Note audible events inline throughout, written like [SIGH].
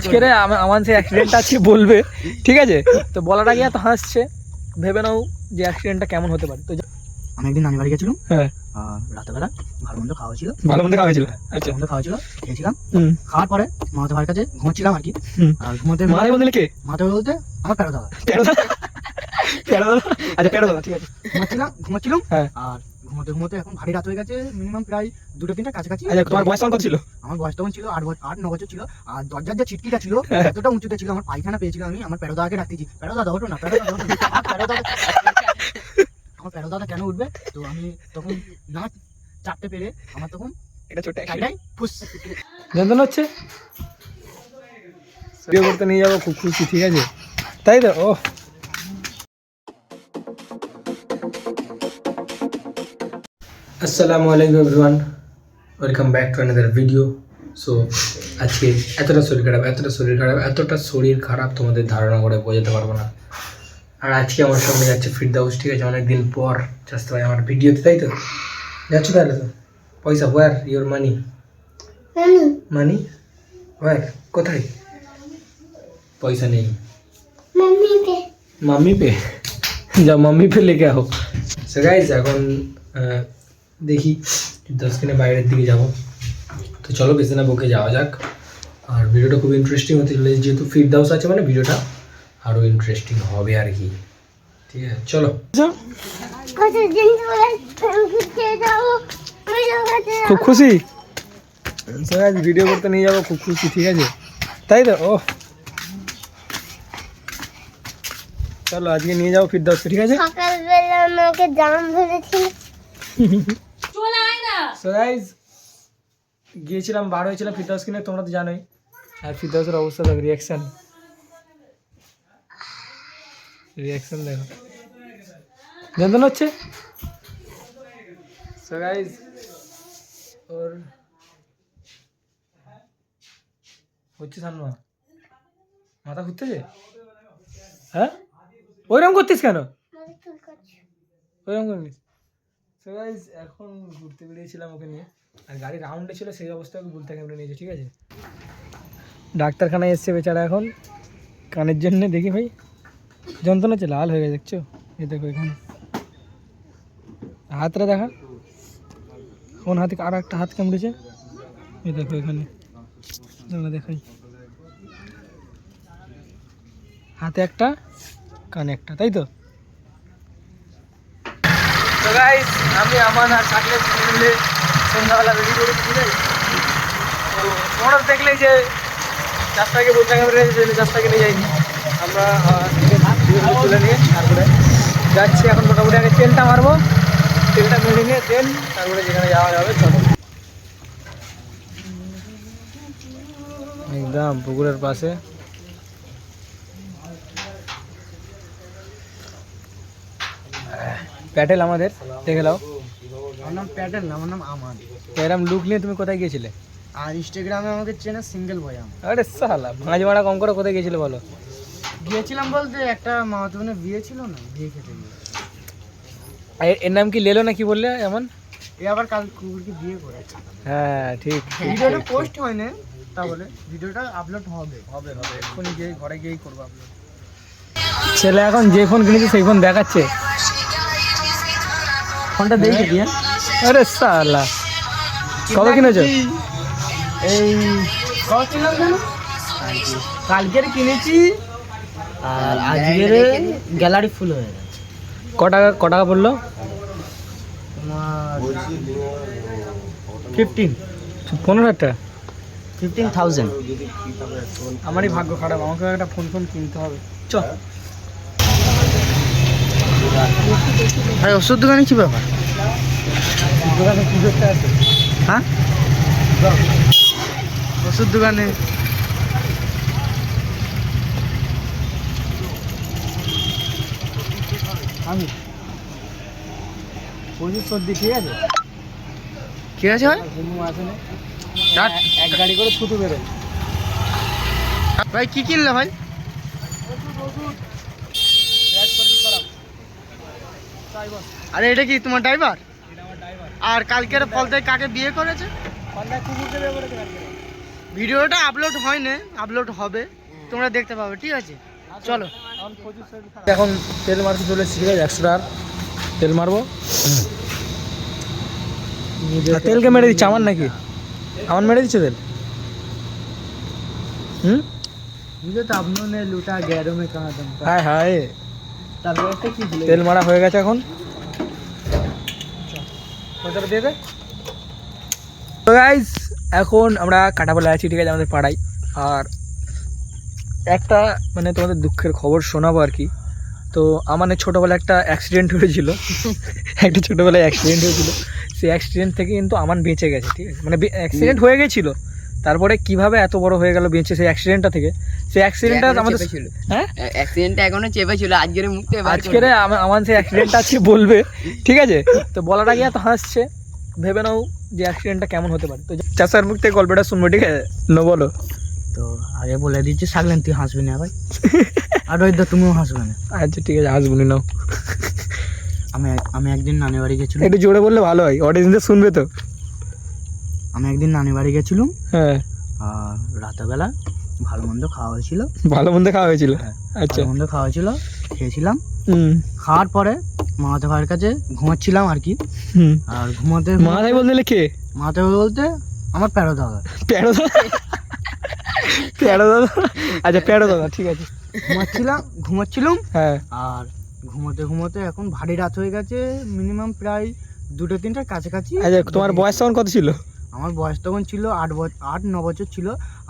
আজকে রে আমা- আমার সেই অ্যাক্সিডেন্টটা আজকে বলবে। ঠিক আছে? তো হাসছে। ভেবে নাও যে অ্যাক্সিডেন্টটা কেমন হতে পারে। তো যা- আমি একদিন নানি বাড়ি গেছিলাম। হ্যাঁ। রাতেবেলা ভালো মন্দ খাওয়া ছিল ভালো মন্দ খাওয়া হয়েছিল? আচ্ছা। মন্দ খাওয়া ছিল খেয়েছিলাম। খাওয়ার পরে মামাতো ভাইয়ের কাছে ঘুমোচ্ছিলাম আর কি। আর ঘুমোতে বলতে কে? মামাতো বলতে আমার প্যারো দাদা দাদা আচ্ছা দাদা ঠিক আছে। ঘুমাচ্ছিলাম ঘুমাচ্ছিলাম। হ্যাঁ। আর ঘুমোতে ঘুমোতে এখন ভারী রাত হয়ে গেছে মিনিমাম প্রায় দুটো তিনটা কাছাকাছি। আচ্ছা তোমার বয়স কত ছিল? আমার বয়স তখন ছিল আট বছর আট ন বছর ছিল। আর দরজার যে ছিটকিটা ছিল হ্যাঁ। এতটা উঁচুতে ছিল আমার পায়খানা পেয়েছিল আমি আমার প্যারো দাদাকে ডাকতেছি প্যারো দাদা ওঠো না দাদা ওঠো আমার প্যারো দাদা আমার প্যারো দাদা কেন উঠবে? তো আমি তখন না চাপতে পেরে আমার তখন এটা ছোট টাইটাই ফুস। যন্ত্রণা হচ্ছে? ভিডিও করতে নিয়ে যাব খুব খুশি ঠিক আছে? তাই তো? ও আসসালামু আলাইকুম everyone welcome back to another video so আজকে এতটা শরীর খারাপ এতটা শরীর খারাপ এতটা শরীর খারাপ তোমাদের ধারণা করে বোঝাতে পারব না। আর আজকে আমার সঙ্গে যাচ্ছে ফিরদাউস ঠিক আছে? অনেকদিন পর যাচ্ছে ভাই আমার ভিডিওতে তাই তো? যাচ্ছ তাহলে তো? পয়সা where your money money where কোথায়? পয়সা নেই। মাম্মি পে? যা মাম্মি পে লেকে আও সো গাইজ এখন দেখি দিনে বাইরের দিকে যাব। তো চলো বেশি না বকে যাওয়া যাক। আর ভিডিওটা খুব ইন্টারেস্টিং হতে চলেছে যেহেতু ফিরদাউস আছে মানে ভিডিওটা আরও ইন্টারেস্টিং হবে আর কি। ঠিক আছে চলো। খুব খুশি? স্যার ভিডিও করতে নিয়ে যাব খুব খুশি ঠিক আছে? তাই তো? ও চলো আজকে নিয়ে যাব ফিরদাউসকে ঠিক আছে? সকালবেলা আমাকে জাম ধরেছিল। [LAUGHS] সো গাইজ গিয়েছিলাম বার হয়েছিলাম ফিরদাউস কিনে তোমরা তো জানোই। আর ফিরদাউসের অবস্থা দেখো রিয়াকশন রিয়াকশন দেখো। যন্ত্রণা হচ্ছে? সো গাইজ ওর হচ্ছে সানমা। মাথা ঘুরতেছে? হ্যাঁ? ওইরকম করতিস কেন? ওইরকম করিস সো গাইজ এখন ঘুরতে বেরিয়েছিলাম ওকে নিয়ে। আর গাড়ি রাউন্ডে ছিল, সেই অবস্থায় ওকে বুলতা ক্যামেরা নিয়েছে, ঠিক আছে? ডাক্তারখানায় এসছে বেচারা এখন। কানের জন্য দেখি ভাই। যন্ত্রণা হচ্ছে, লাল হয়ে গেছে, দেখছ? এই দেখো এখানে। হাতটা দেখা। কোন হাতে, আর একটা হাত কামড়েছে এই দেখো এখানে। দাঁড়া দেখাই। হাতে একটা, কানে একটা, তাই তো? তো আমি আমার আর থাকলে মিলে সন্ধ্যাবেলা রেডি করে দিলে তো তোমরা তো দেখলেই যে চারটাকে বলতে গেলে চারটাকে নিয়ে যাইনি। আমরা তুলে নিয়ে তারপরে যাচ্ছি এখন মোটামুটি আগে তেলটা মারবো। তেলটা মেরে নিয়ে তেল তারপরে যেখানে যাওয়া যাবে, চলো। একদম পুকুরের পাশে। প্যাটেল আমাদের দেখে নাও। আমার নাম প্যাটেল না আমার নাম আমান। এরম লুক নিয়ে তুমি কোথায় গিয়েছিলে? আর ইনস্টাগ্রামে আমাকে চেনে সিঙ্গেল বয় আমার আরে সালা ভাঁজ ভাড়া কম করে কোথায় গিয়েছিলে বলো? গিয়েছিলাম বলতে একটা মামাতো বোনের বিয়ে ছিল না বিয়ে খেতে গিয়ে। এর নাম কি লেলো না কি বললে এমন? এ আবার কাল কুকুরকে বিয়ে করেছে। হ্যাঁ ঠিক। ভিডিওটা পোস্ট হয়নি তা বলে ভিডিওটা আপলোড হবে। হবে হবে। এক্ষুনি গিয়ে ঘরে গিয়েই করব আপলোড ছেলে এখন যে ফোন কিনেছে সেই ফোন দেখাচ্ছে। ফোনটা দেখে দিয়ে আরে সালা। কবে কিনেছো? এই কত ছিলাম জানো? কালকের কিনেছি আর আজকের গ্যালারি ফুল হয়ে গেছে। ক টাকা ক টাকা পড়ল? ফিফটিন। পনেরো হাজার টাকা? Fifteen thousand. আমারই ভাগ্য খারাপ আমাকে একটা ফোন ফোন কিনতে হবে। চ আরে ওষুধ দোকানে কি ব্যাপার? দোকানে পুজোটা আছে হ্যাঁ? ওষুধ দোকানে। আমি। প্রচুর সর্দি ঠিক আছে কি আছে। এক গাড়ি করে ছুটু বেরোয়। ভাই কি কিনলে ভাই? আরে এটা কি তোমার ড্রাইভার আর কালকের ফলদাই কাকে বিয়ে করেছে? ভিডিওটা আপলোড হয়নি আপলোড হবে। তোমরা দেখতে পাবে ঠিক আছে? চলো। এখন তেল মারতে চলেছি ঠিক আছে? একশো টাকার তেল মারবো। তেলকে মেরে দিচ্ছে? আমার নাকি? আমার মেরে দিচ্ছে তেল? হুম? বুঝে তো লুটা তেল মারা হয়ে গেছে এখন। এখন আমরা কাটাপালে আছি, ঠিক আছে, আমাদের পাড়ায়। আর একটা মানে তোমাদের দুঃখের খবর শোনাবো আর কি। তো আমার ছোটোবেলায় একটা অ্যাক্সিডেন্ট হয়েছিল। [LAUGHS] একটা ছোটোবেলায় অ্যাক্সিডেন্ট হয়েছিল। সেই অ্যাক্সিডেন্ট থেকে কিন্তু আমার বেঁচে গেছে, ঠিক আছে। মানে অ্যাক্সিডেন্ট হয়ে গেছিল। তারপরে কীভাবে এত বড় হয়ে গেল বেঁচে সেই অ্যাক্সিডেন্টটা থেকে? সেই অ্যাক্সিডেন্টটা আমাদের হ্যাঁ? অ্যাক্সিডেন্টটা এখনও চেপে ছিল আজকের মুখতে আজকের আমা- আমার সেই অ্যাক্সিডেন্টটা আছে বলবে ঠিক আছে? তো বলার আগে এত হাসছে? ভেবে নাও যে অ্যাক্সিডেন্টটা কেমন হতে পারে। তো চাষার মুখ থেকে গল্পটা শুনব ঠিক আছে? না বলো। তো আগে বলে দিচ্ছি সাগলেন তুই হাসবি না ভাই। [LAUGHS] আর ওই তো তুমিও হাসবে না। আচ্ছা ঠিক আছে হাসবুনি নাও। আমি আমি একদিন নানি বাড়ি গেছিলাম। একটু জোরে বললে ভালো হয় অডিয়েন্সে শুনবে তো। আমি একদিন নানি বাড়ি গেছিলাম হ্যাঁ। আর রাতেরবেলা ভালো মন্দ খাওয়া হয়েছিল। ভালো মন্দ খাওয়া হয়েছিল? হ্যাঁ। আচ্ছা। মন্দ খাওয়া হয়েছিল খেয়েছিলাম। খাওয়ার পরে মামাতে ভাইয়ের কাছে ঘুমাচ্ছিলাম আর কি। আর ঘুমাতে মাথায় বলতে কে? মামাতে বলতে আমার প্যারো দাদা। প্যারো দাদা? প্যারো দাদা? আচ্ছা প্যারো দাদা ঠিক আছে। ঘুমাচ্ছিলাম ঘুমাচ্ছিলাম। হ্যাঁ। আর ঘুমোতে ঘুমোতে এখন ভারী রাত হয়ে গেছে মিনিমাম প্রায় দুটো তিনটার কাছাকাছি। আচ্ছা তোমার বয়স তখন কত ছিল? আমার বয়স তখন ছিল আট বছর আট ন বছর ছিল।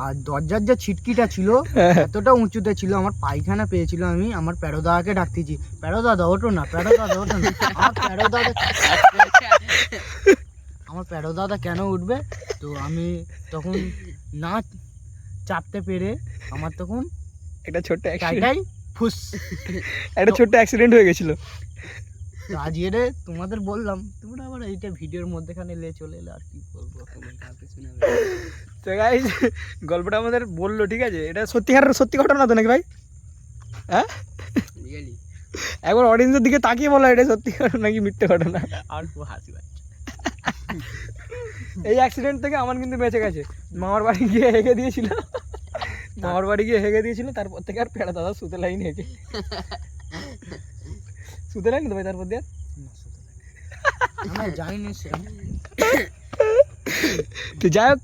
আর দরজার যে ছিটকিটা ছিল হ্যাঁ। এতটা উঁচুতে ছিল আমার পায়খানা পেয়েছিল আমি আমার প্যারো দাদাকে ডাকতেছি। প্যারো দাদা ওঠো না প্যারো দাদা ওঠো না। আমার প্যারো দাদা আমার প্যারো দাদা কেন উঠবে? তো আমি তখন না চাপতে পেরে আমার তখন একটা ছোট্ট টাইটাই ফুস। একটা ছোট্ট অ্যাক্সিডেন্ট হয়ে গেছিল। তো আজ এরে তোমাদের বললাম তোমরা আবার এইটা ভিডিওর মধ্যেখানে লে চলে এলে আর কি বলব? তো গাইজ গল্পটা আমাদের বলল ঠিক আছে? এটা সত্যিকার সত্যি ঘটনা তো নাকি ভাই? হ্যাঁ? একবার অডিয়েন্সের দিকে তাকিয়ে বলো এটা সত্যি ঘটনা নাকি মিথ্যে ঘটনা? আর হাসি এই অ্যাক্সিডেন্ট থেকে আমার কিন্তু বেঁচে গেছে। মামার বাড়ি গিয়ে হেগে দিয়েছিল। মামার বাড়ি গিয়ে হেগে দিয়েছিল তারপর থেকে আর পেড়া দাদা সুতে লাইন হেগে সুতে লাইন তো ভাই তারপর দিয়ে? আর? তো যাই হোক।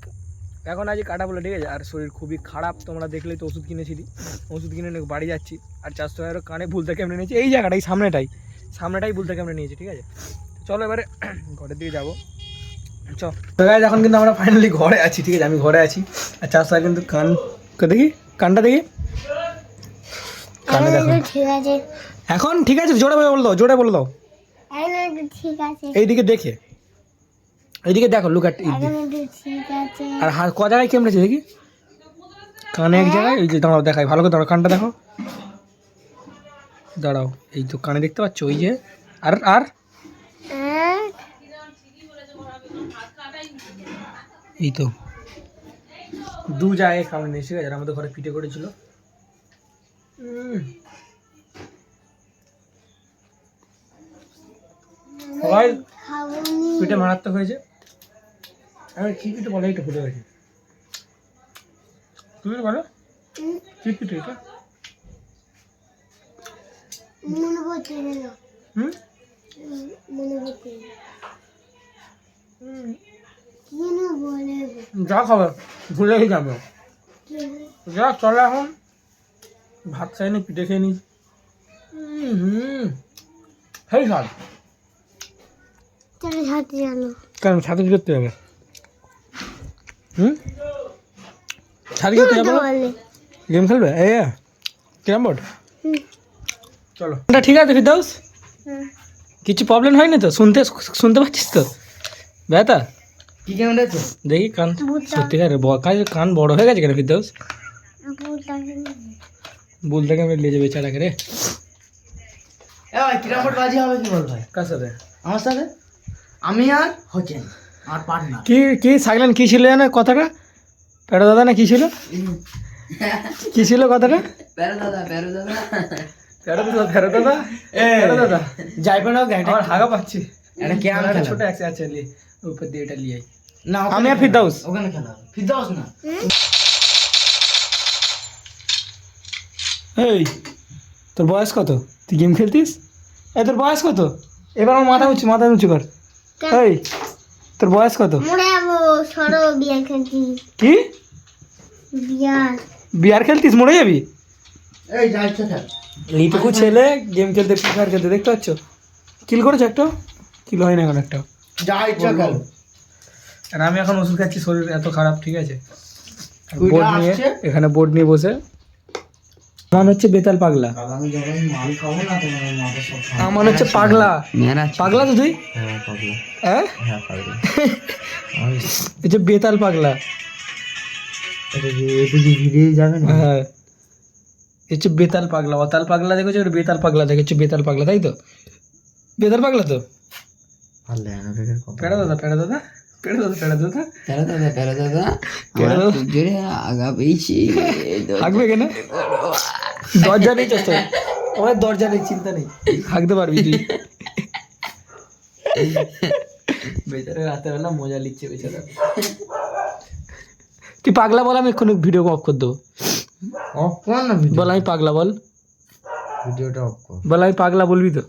এখন আজ কাটা বলে ঠিক আছে? আর শরীর খুবই খারাপ তোমরা দেখলেই তো ওষুধ কিনেছিলি। ওষুধ কিনে নিয়ে বাড়ি যাচ্ছি। আর চার চারশো টাকারও কানে ভুলতে কেমনে নিয়েছি? এই জায়গাটাই সামনেটাই। সামনেটাই ভুলতে কেমনে নিয়েছি ঠিক আছে? চলো এবারে ঘরের দিকে যাব। চ। গাইজ এখন কিন্তু আমরা ফাইনালি ঘরে আছি ঠিক আছে? আমি ঘরে আছি। আর চারশো টাকা কিন্তু কান দেখি? কানটা দেখি? কানে এখন দেখো। ঠিক আছে। এখন ঠিক আছে? জোরে বলে দাও জোরে বলে দাও এইদিকে দেখে। এইদিকে দেখো লুক অ্যাট আর হাত ক জায়গায় কেমড়েছে দেখি? কানে এক জায়গায়? এই যে দাঁড়াও দেখাই ভালো করে দাঁড়াও কানটা দেখো। দাঁড়াও এই তো কানে দেখতে পাচ্ছ ওই যে। আর আর? এই তো। দু জায়গায় কামড়ে নিয়েছে আর আমাদের ঘরে পিঠে করেছিল। সবাই পিঠে মারাত্মক হয়েছে। আর কি পিঠে বলো একটু ফুটে হয়েছে তুমি বলো হুম, কি পিঠে এটা। মনে না হুম? হুম, মনে বলে? যা খাবার ভুলে গেছি আমি যা চলে এখন। ভাত খাই নি পিঠে খেয়ে নি। হুম সেই স্বাদ কেন কি করতে হবে? হুম? কি যাব? গেম খেলবে? এ ক্যারাম বোর্ড? চলো। এটা ঠিক আছে ফিরদাউস। কিছু প্রবলেম হয়নি তো? শুনতে শুনতে পাচ্ছিস তো? ব্যথা কি কেমন আছে? দেখি কান সত্যিকার কাজ কান বড় হয়ে গেছে কেন ফিরদাউস নিয়ে। বলতে কেমন লেজে বেচারাকে রে? কিরাম বোর্ড বাজি হবে কি বল ভাই? কার সাথে? আমার সাথে? আমি আর হচ্ছেন আর পার্টনার কি কি সাইলেন কি ছিল জানো কথাটা? পেড়ো দাদা না কি ছিল? কি ছিল কথাটা? প্যারো দাদা প্যারো দাদা। পেড়ো দাদা পেড়ো দাদা পেড়ো দাদা। যাই পারো আমার হাগা পাচ্ছি। এটা কেরাম আমার ছোট আছে আছে লি। উপর দিয়ে এটা লিয়ে না আমি আর? ওখানে খেলা। না। এই তোর বয়স কত? তুই গেম খেলতিস? এই তোর বয়স কত? এবার আমার মাথা উঁচু মাথা উঁচু কর। এই তোর বয়স কত? কি? বিয়ার। বিয়ার খেলতিস মরে যাবি? এই যা ইচ্ছা এইটুকু ছেলে গেম খেলতে ফ্রি ফায়ার খেলতে দেখতে পাচ্ছ? কিল করেছ একটা? কিল হয় না এখন একটা। যা ইচ্ছা খেল আর আমি এখন ওষুধ খাচ্ছি শরীর এত খারাপ ঠিক আছে? বোর্ড নিয়ে এখানে বোর্ড নিয়ে বসে মান হচ্ছে বেতাল পাগলা। আমার হচ্ছে পাগলা। পাগলা তো তুই? হ্যাঁ পাগলা। হ্যাঁ? হ্যাঁ পাগলা। এই যে বেতাল পাগলা। হ্যাঁ। এই হচ্ছে বেতাল পাগলা। অতাল পাগলা দেখেছ? বেতাল পাগলা দেখেছ? বেতাল পাগলা তাই তো? বেতাল পাগলা তো? পেড়া দাদা পেড়া দাদা। দরজা নেই চেষ্টা আমার দরজা নেই চিন্তা নেই পারবি তুই বেচারা মজা লিখছে বেচারা তুই পাগলা বল আমি এক্ষুনি ভিডিও অফ করে দেবো অফ কর না বল আমি পাগলা বল ভিডিওটা অফ কর বল আমি পাগলা বলবি তো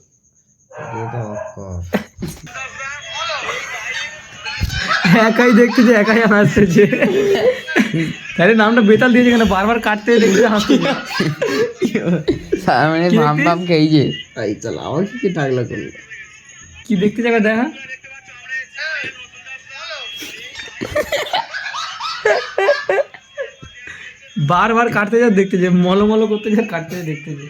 ভিডিওটা অফ কর একাই দেখতেছে একাই হাসতেছে তাহলে নামটা বেতাল দিয়েছে কেন? বারবার কাটতে দেখতে হাসতেছে মানে কি বাম খেয়েছে তাই চল আমার কি টাকলা করল? কি দেখতে যাবে দেখা? বারবার কাটতে যা দেখতে যে মলো মলো করতে যা কাটতে যা দেখতে যে